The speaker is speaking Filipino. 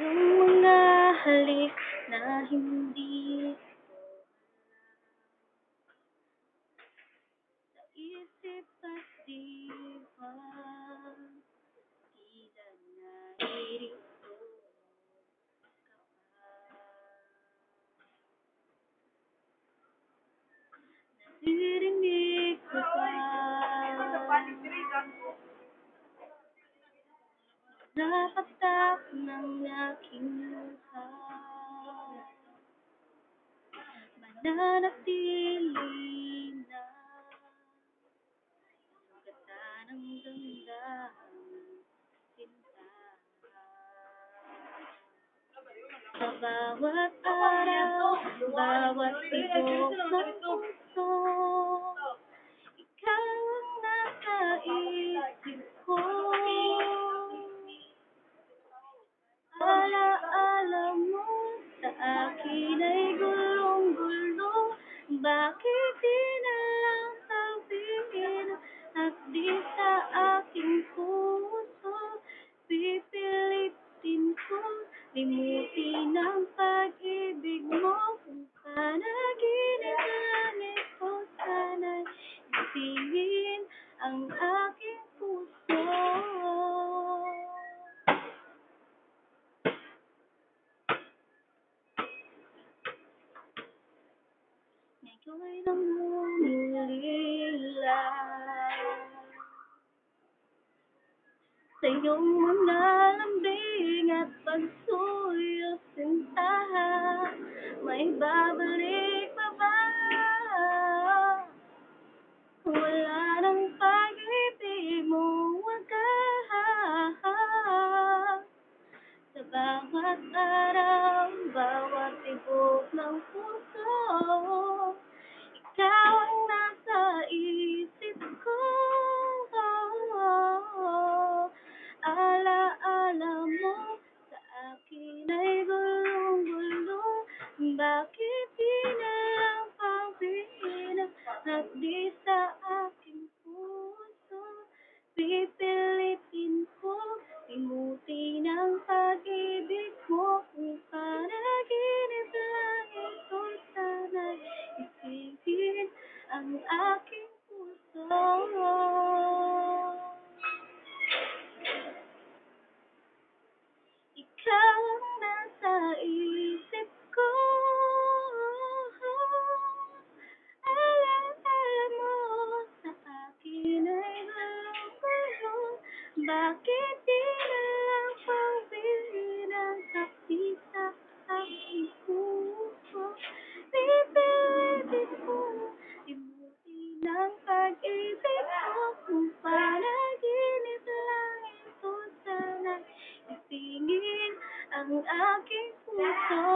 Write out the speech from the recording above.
Iyong mga halik na hindi Sa isip at diwa Tila naririto ka pa Naririnig ko pa Napatak ng aking luha Mananatili na. Sugatan ng damdaming sinta Sa bawat araw, bawat tibok ng puso Ikaw ang nasa akin ay gulong-gulo Bakit di nalang sabihin at di sa aking puso Ngayon'y nangungulila Sa iyong mga lambing at pagsuyo sinta May babalik aking puso. Pipilitin ko limutin ang pag-ibig mo Kung panaginip lang ito sana'y gisingin ang aking puso. Ikaw ang nasa isip Bakit di nalang sabihin at di sa aking puso? Pipilitin ko limutin ang pag-ibig mo Kung panaginip lang ito sana'y gisingin ang aking puso